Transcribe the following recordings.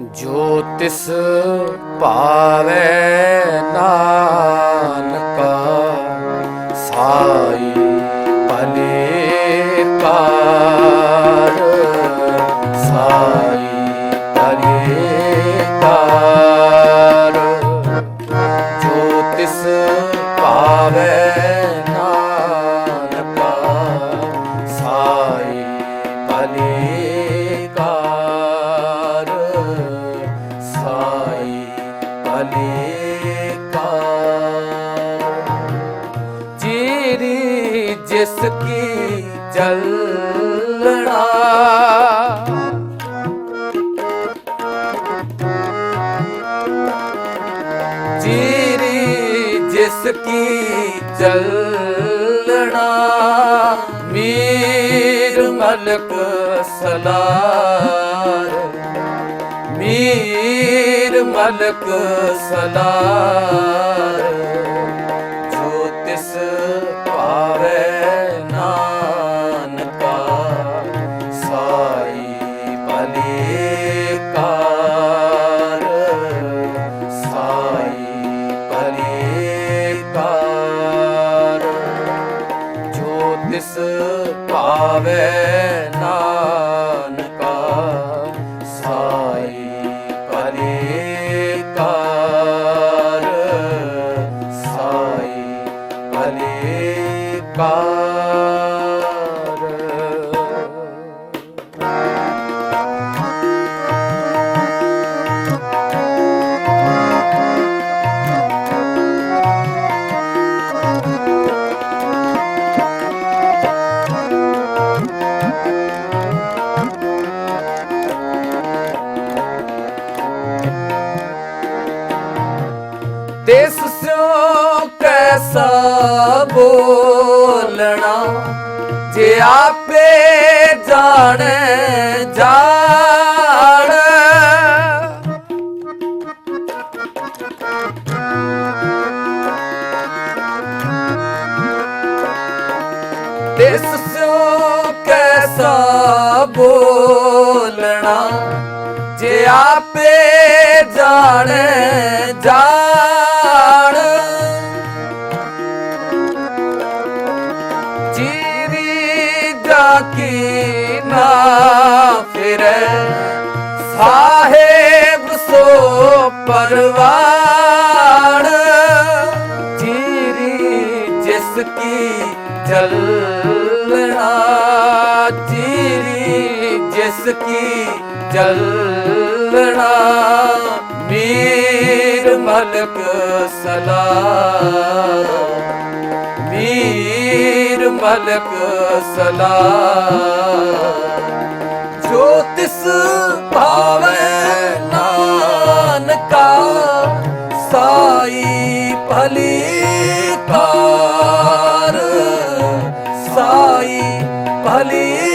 ਜੋ ਤਿਸ ਭਾਵੈ ਨਾਨਕਾ ਸਾਈ ਭਲੇ ਕਾਰ ਕੀ ਚੱਲਣਾ। ਜੀਰੀ ਜਿਸ ਕੀ ਜਲਣਾ ਮੀਰ ਮਲਕ ਸਲਾਰ। ਮੀਰ ਮਲਕ ਸਲਾਰ। ਭਾਵੈ ਤਿਸ ਸਿਓ ਕੈਸਾ ਬੋਲਣਾ? ਜੇ ਆਪੇ ਜਾਣੇ, ਜਾਣ। ਤਿਸ ਸਿਓ ਕੈਸਾ ਬੋਲਣਾ? ਜੇ ਆਪੇ ਜਾਣੇ, ਜਾਣ। ਕੀ ਨਾ ਫਿਰੈ ਸਾਹਿਬ ਸੋ ਪਰਵਾਣ ਜੀਰੀ ਜਿਸ ਕੀ ਜਲਣਾ ਜੀਰੀ ਜਿਸ ਕੀ ਜਲਣਾ ਮੀਰ ਮਲਕ ਸਲਾਮ ਮੀਰ ਮਲਕ ਸਲਾਮ ਜੋ ਤਿਸ ਭਾਵੈ ਨਾਨਕਾ ਸਾਈ ਭਲੀ ਕਾਰ ਸਾਈ ਭਲੀ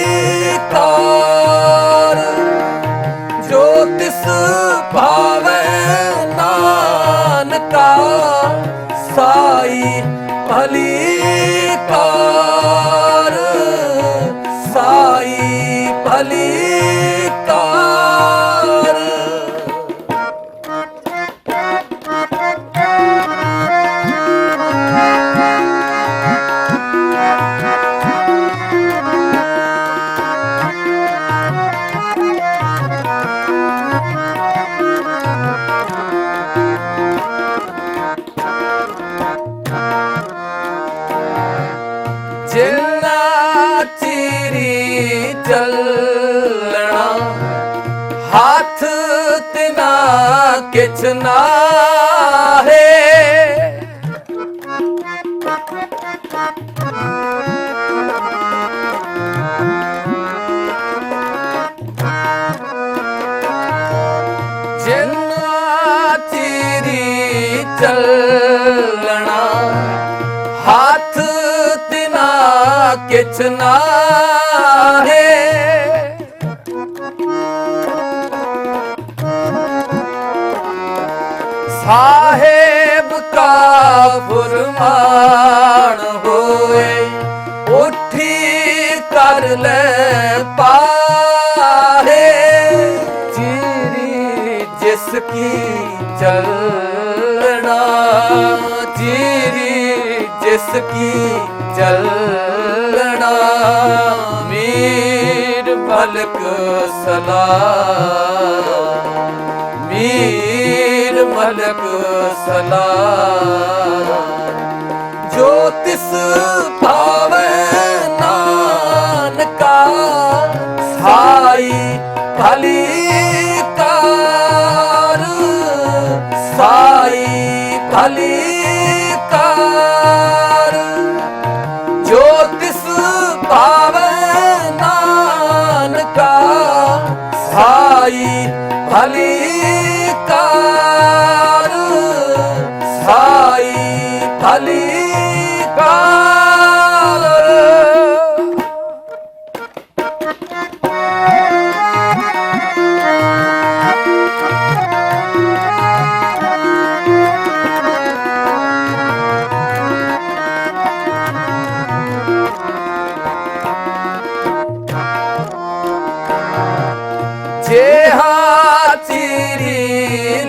ਚੱਲਣਾ। ਹੱਥ ਤਿਨਾ ਕਿਛ ਨਾ ਹੈ ਜਿੰਨਾ ਚਿਰੀ ਚੱਲਣਾ। ਹੱਥ ਤਿਨਾ ਕਿਛ ਨਾ ਹੈ ਸਾਹਿਬ ਕਾ ਫੁਰਮਾਨ ਹੋਏ, ਉੱਠੀ ਕਰ ਲੈ ਪਾਹੇ। ਕੀ ਚੱਲਣਾ ਜੀਰੀ ਜਿਸ ਕੀ ਚੱਲਣਾ। ਮਲਕ ਸਲਾਮ ਮੀਰ ਮਲਕ ਸਲਾਮ ਜੋ ਤਿਸ ਸਾਈ ਭਲੀ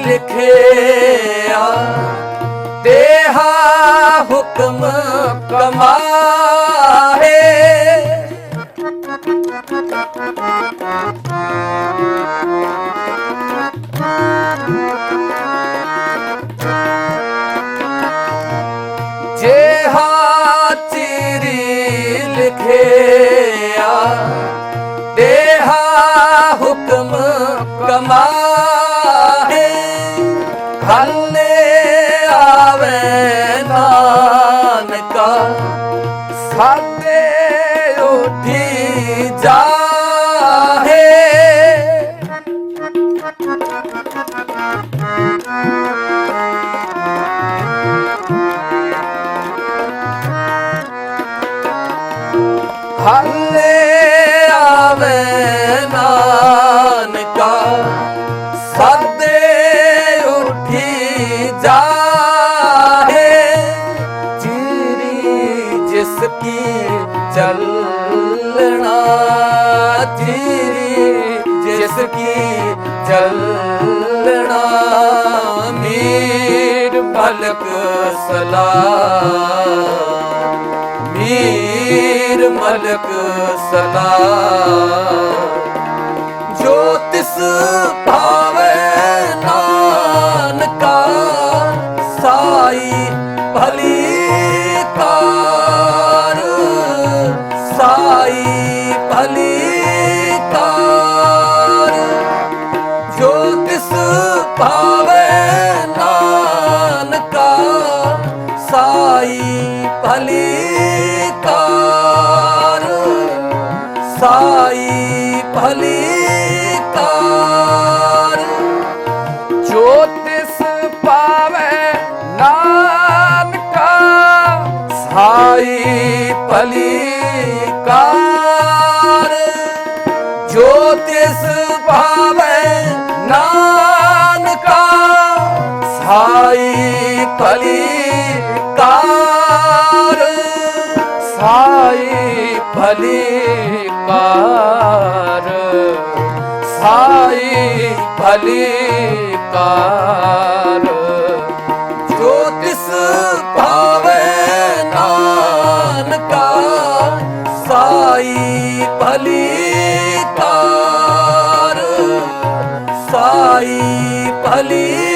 ਲਿਖਿਆ ਤੇਹਾ ਹੁਕਮ ਕਮਾਹੇ। ਜੇਹਾ ਚਿਰੀ ਲਿਖਿਆ ਦੇਹਾ ਹੁਕਮ ਕਮਾਹੇ ਸਾਡੇ ਉਠੀ ਜਾਹੇ ਹਾਲੇ ਜਿਸ ਕੀ ਚੱਲਣਾ? ਮੀਰ ਮਲਕ ਸਲਾਮ। ਮੀਰ ਮਲਕ ਸਦਾ ਜੋ ਤਿਸ ਭਾਵੇ ਸਾਈ ਭਲੀ ਕਾਰ। ਸਾਈ ਭਲੀ ਕਾਰ। ਜੋ ਤਿਸ ਪਾਵੇ ਨਾਨਕਾ, ਸਾਈ ਭਲੀ ਕਾਰ। ਜੋ ਤਿਸ ਪਾਵੇ ਨਾਨਕਾ, ਸਾਈ ਭਲੀ ਸਾਈ ਭਲੀ ਕਾਰ ਸਾਈ ਭਲੀ ਕਾਰ ਜੋ ਤਿਸ ਭਾਵੇ ਨਾਨਕਾ, ਸਾਈ ਭਲੀ ਕਾਰ ਸਾਈ ਭਲੀ